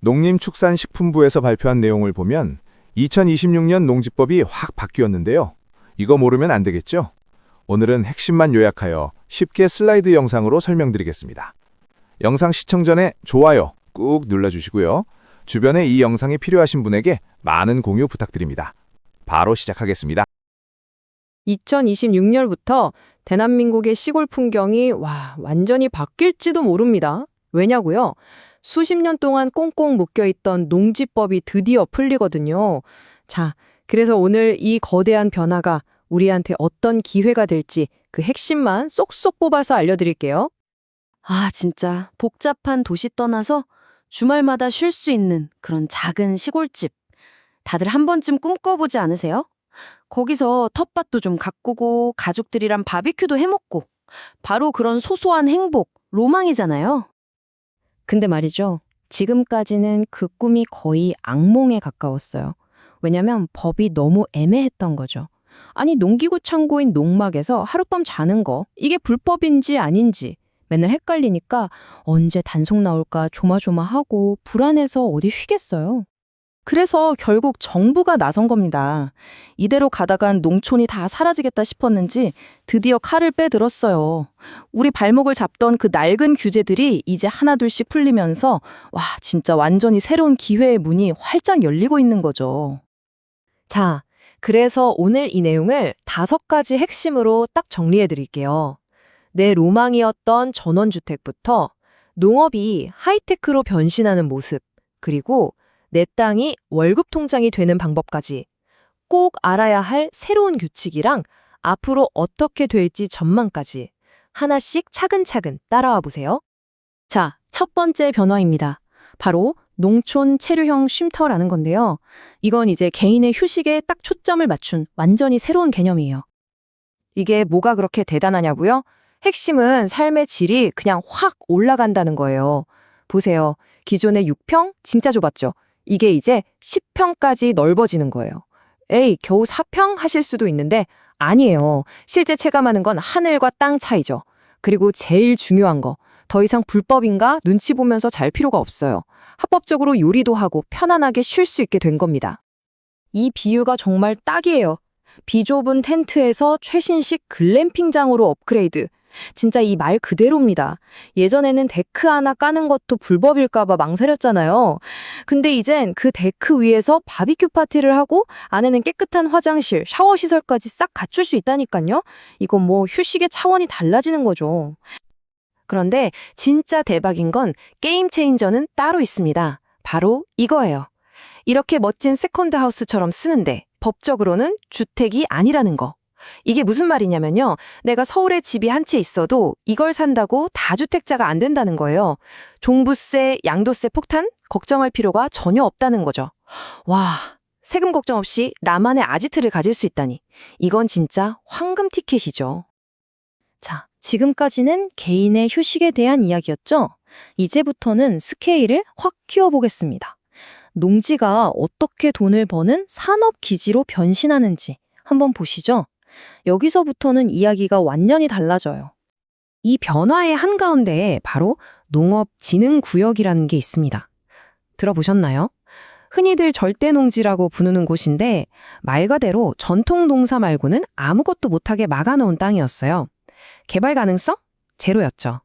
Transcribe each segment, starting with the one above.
농림축산식품부에서 발표한 내용을 보면 2026년 농지법이 확 바뀌었는데요. 이거 모르면 안 되겠죠? 오늘은 핵심만 요약하여 쉽게 슬라이드 영상으로 설명드리겠습니다. 영상 시청 전에 좋아요 꾹 눌러주시고요. 주변에 이 영상이 필요하신 분에게 많은 공유 부탁드립니다. 바로 시작하겠습니다. 2026년부터 대한민국의 시골 풍경이 와, 완전히 바뀔지도 모릅니다. 왜냐고요? 수십 년 동안 꽁꽁 묶여있던 농지법이 드디어 풀리거든요. 자, 그래서 오늘 이 거대한 변화가 우리한테 어떤 기회가 될지 그 핵심만 쏙쏙 뽑아서 알려드릴게요. 아, 진짜 복잡한 도시 떠나서 주말마다 쉴 수 있는 그런 작은 시골집. 다들 한 번쯤 꿈꿔보지 않으세요? 거기서 텃밭도 좀 가꾸고 가족들이랑 바비큐도 해먹고 바로 그런 소소한 행복, 로망이잖아요. 근데 말이죠. 지금까지는 그 꿈이 거의 악몽에 가까웠어요. 왜냐면 법이 너무 애매했던 거죠. 아니, 농기구 창고인 농막에서 하룻밤 자는 거, 이게 불법인지 아닌지 맨날 헷갈리니까 언제 단속 나올까 조마조마하고 불안해서 어디 쉬겠어요. 그래서 결국 정부가 나선 겁니다. 이대로 가다간 농촌이 다 사라지겠다 싶었는지 드디어 칼을 빼들었어요. 우리 발목을 잡던 그 낡은 규제들이 이제 하나둘씩 풀리면서 와, 진짜 완전히 새로운 기회의 문이 활짝 열리고 있는 거죠. 자, 그래서 오늘 이 내용을 다섯 가지 핵심으로 딱 정리해 드릴게요. 내 로망이었던 전원주택부터 농업이 하이테크로 변신하는 모습, 그리고 내 땅이 월급 통장이 되는 방법까지 꼭 알아야 할 새로운 규칙이랑 앞으로 어떻게 될지 전망까지 하나씩 차근차근 따라와 보세요. 자, 첫 번째 변화입니다. 바로 농촌 체류형 쉼터라는 건데요. 이건 이제 개인의 휴식에 딱 초점을 맞춘 완전히 새로운 개념이에요. 이게 뭐가 그렇게 대단하냐고요? 핵심은 삶의 질이 그냥 확 올라간다는 거예요. 보세요. 기존의 6평 진짜 좁았죠. 이게 이제 10평까지 넓어지는 거예요. 에이, 겨우 4평 하실 수도 있는데 아니에요. 실제 체감하는 건 하늘과 땅 차이죠. 그리고 제일 중요한 거. 더 이상 불법인가 눈치 보면서 잘 필요가 없어요. 합법적으로 요리도 하고 편안하게 쉴 수 있게 된 겁니다. 이 비유가 정말 딱이에요. 비좁은 텐트에서 최신식 글램핑장으로 업그레이드. 진짜 이 말 그대로입니다. 예전에는 데크 하나 까는 것도 불법일까봐 망설였잖아요. 근데 이젠 그 데크 위에서 바비큐 파티를 하고 안에는 깨끗한 화장실, 샤워 시설까지 싹 갖출 수 있다니까요. 이건 뭐 휴식의 차원이 달라지는 거죠. 그런데 진짜 대박인 건 게임 체인저는 따로 있습니다. 바로 이거예요. 이렇게 멋진 세컨드 하우스처럼 쓰는데 법적으로는 주택이 아니라는 거. 이게 무슨 말이냐면요. 내가 서울에 집이 한 채 있어도 이걸 산다고 다주택자가 안 된다는 거예요. 종부세, 양도세 폭탄 걱정할 필요가 전혀 없다는 거죠. 와, 세금 걱정 없이 나만의 아지트를 가질 수 있다니. 이건 진짜 황금 티켓이죠. 자, 지금까지는 개인의 휴식에 대한 이야기였죠? 이제부터는 스케일을 확 키워보겠습니다. 농지가 어떻게 돈을 버는 산업 기지로 변신하는지 한번 보시죠. 여기서부터는 이야기가 완전히 달라져요. 이 변화의 한가운데에 바로 농업진흥구역이라는 게 있습니다. 들어보셨나요? 흔히들 절대농지라고 부르는 곳인데 말 그대로 전통 농사 말고는 아무것도 못하게 막아놓은 땅이었어요. 개발 가능성? 제로였죠.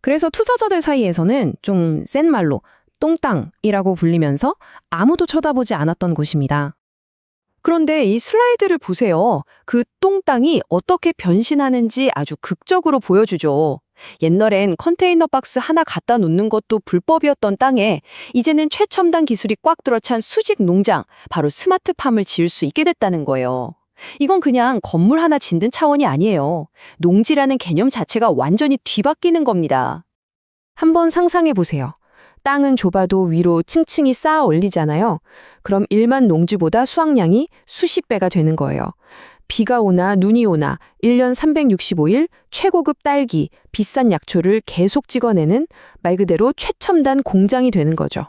그래서 투자자들 사이에서는 좀 센 말로 똥땅이라고 불리면서 아무도 쳐다보지 않았던 곳입니다. 그런데 이 슬라이드를 보세요. 그 똥땅이 어떻게 변신하는지 아주 극적으로 보여주죠. 옛날엔 컨테이너 박스 하나 갖다 놓는 것도 불법이었던 땅에 이제는 최첨단 기술이 꽉 들어찬 수직 농장, 바로 스마트팜을 지을 수 있게 됐다는 거예요. 이건 그냥 건물 하나 짓는 차원이 아니에요. 농지라는 개념 자체가 완전히 뒤바뀌는 겁니다. 한번 상상해 보세요. 땅은 좁아도 위로 층층이 쌓아 올리잖아요. 그럼 일반 농지보다 수확량이 수십 배가 되는 거예요. 비가 오나 눈이 오나 1년 365일 최고급 딸기, 비싼 약초를 계속 찍어내는 말 그대로 최첨단 공장이 되는 거죠.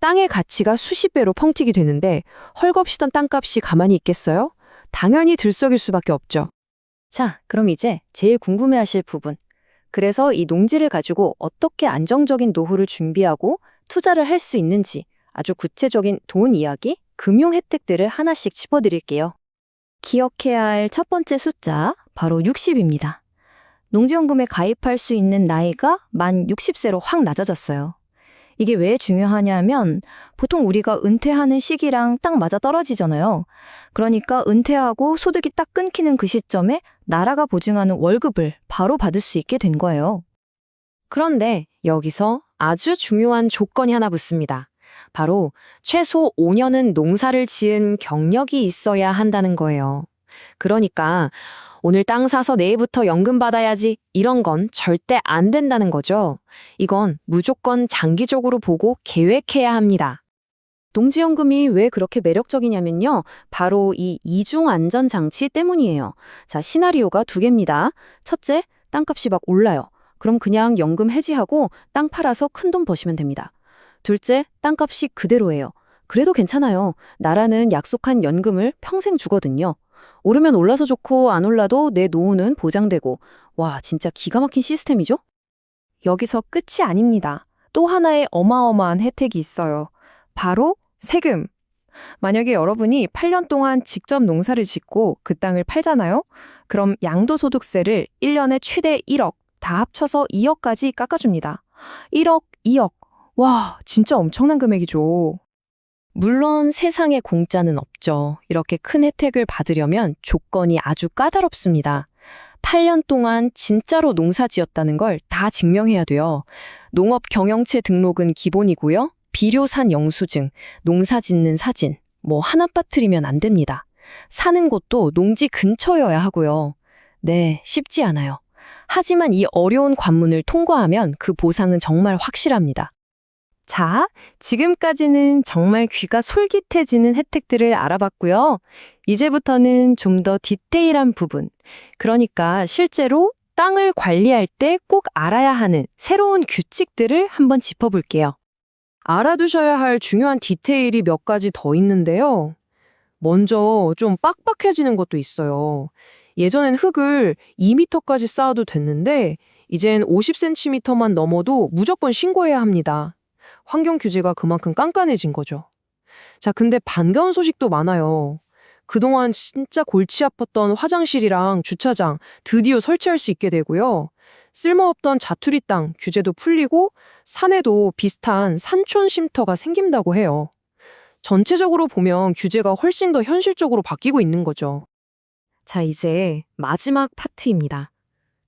땅의 가치가 수십 배로 펑튀기 되는데 헐겁시던 땅값이 가만히 있겠어요? 당연히 들썩일 수밖에 없죠. 자, 그럼 이제 제일 궁금해하실 부분. 그래서 이 농지를 가지고 어떻게 안정적인 노후를 준비하고 투자를 할 수 있는지 아주 구체적인 돈 이야기, 금융 혜택들을 하나씩 짚어드릴게요. 기억해야 할 첫 번째 숫자, 바로 60입니다. 농지연금에 가입할 수 있는 나이가 만 60세로 확 낮아졌어요. 이게 왜 중요하냐면 보통 우리가 은퇴하는 시기랑 딱 맞아 떨어지잖아요. 그러니까 은퇴하고 소득이 딱 끊기는 그 시점에 나라가 보증하는 월급을 바로 받을 수 있게 된 거예요. 그런데 여기서 아주 중요한 조건이 하나 붙습니다. 바로 최소 5년은 농사를 지은 경력이 있어야 한다는 거예요. 그러니까 오늘 땅 사서 내일부터 연금 받아야지 이런 건 절대 안 된다는 거죠. 이건 무조건 장기적으로 보고 계획해야 합니다. 농지연금이 왜 그렇게 매력적이냐면요. 바로 이 이중 안전 장치 때문이에요. 자, 시나리오가 두 개입니다. 첫째, 땅값이 막 올라요. 그럼 그냥 연금 해지하고 땅 팔아서 큰 돈 버시면 됩니다. 둘째, 땅값이 그대로예요. 그래도 괜찮아요. 나라는 약속한 연금을 평생 주거든요. 오르면 올라서 좋고 안 올라도 내 노후는 보장되고 와, 진짜 기가 막힌 시스템이죠? 여기서 끝이 아닙니다. 또 하나의 어마어마한 혜택이 있어요. 바로 세금. 만약에 여러분이 8년 동안 직접 농사를 짓고 그 땅을 팔잖아요? 그럼 양도소득세를 1년에 최대 1억, 다 합쳐서 2억까지 깎아줍니다. 1억, 2억. 와, 진짜 엄청난 금액이죠. 물론 세상에 공짜는 없죠. 이렇게 큰 혜택을 받으려면 조건이 아주 까다롭습니다. 8년 동안 진짜로 농사 지었다는 걸 다 증명해야 돼요. 농업 경영체 등록은 기본이고요. 비료산 영수증, 농사 짓는 사진, 뭐 하나 빠뜨리면 안 됩니다. 사는 곳도 농지 근처여야 하고요. 네, 쉽지 않아요. 하지만 이 어려운 관문을 통과하면 그 보상은 정말 확실합니다. 자, 지금까지는 정말 귀가 솔깃해지는 혜택들을 알아봤고요. 이제부터는 좀 더 디테일한 부분, 그러니까 실제로 땅을 관리할 때 꼭 알아야 하는 새로운 규칙들을 한번 짚어볼게요. 알아두셔야 할 중요한 디테일이 몇 가지 더 있는데요. 먼저 좀 빡빡해지는 것도 있어요. 예전엔 흙을 2m까지 쌓아도 됐는데 이젠 50cm만 넘어도 무조건 신고해야 합니다. 환경 규제가 그만큼 깐깐해진 거죠. 자, 근데 반가운 소식도 많아요. 그동안 진짜 골치 아팠던 화장실이랑 주차장 드디어 설치할 수 있게 되고요. 쓸모없던 자투리 땅 규제도 풀리고 산에도 비슷한 산촌 쉼터가 생긴다고 해요. 전체적으로 보면 규제가 훨씬 더 현실적으로 바뀌고 있는 거죠. 자, 이제 마지막 파트입니다.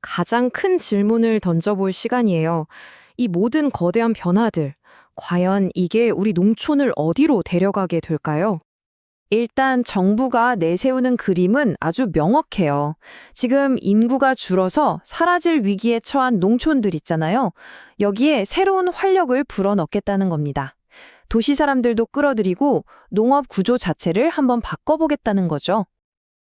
가장 큰 질문을 던져볼 시간이에요. 이 모든 거대한 변화들, 과연 이게 우리 농촌을 어디로 데려가게 될까요? 일단 정부가 내세우는 그림은 아주 명확해요. 지금 인구가 줄어서 사라질 위기에 처한 농촌들 있잖아요. 여기에 새로운 활력을 불어넣겠다는 겁니다. 도시 사람들도 끌어들이고 농업 구조 자체를 한번 바꿔보겠다는 거죠.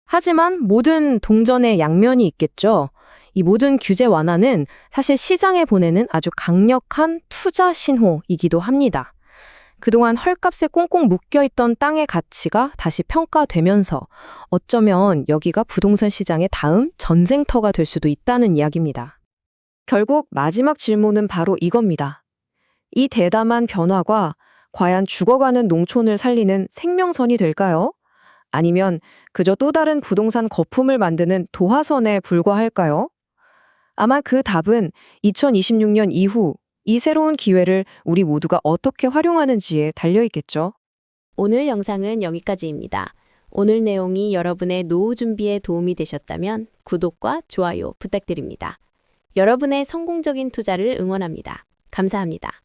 하지만 모든 동전의 양면이 있겠죠. 이 모든 규제 완화는 사실 시장에 보내는 아주 강력한 투자 신호이기도 합니다. 그동안 헐값에 꽁꽁 묶여있던 땅의 가치가 다시 평가되면서 어쩌면 여기가 부동산 시장의 다음 전쟁터가 될 수도 있다는 이야기입니다. 결국 마지막 질문은 바로 이겁니다. 이 대담한 변화가 과연 죽어가는 농촌을 살리는 생명선이 될까요? 아니면 그저 또 다른 부동산 거품을 만드는 도화선에 불과할까요? 아마 그 답은 2026년 이후 이 새로운 기회를 우리 모두가 어떻게 활용하는지에 달려 있겠죠. 오늘 영상은 여기까지입니다. 오늘 내용이 여러분의 노후 준비에 도움이 되셨다면 구독과 좋아요 부탁드립니다. 여러분의 성공적인 투자를 응원합니다. 감사합니다.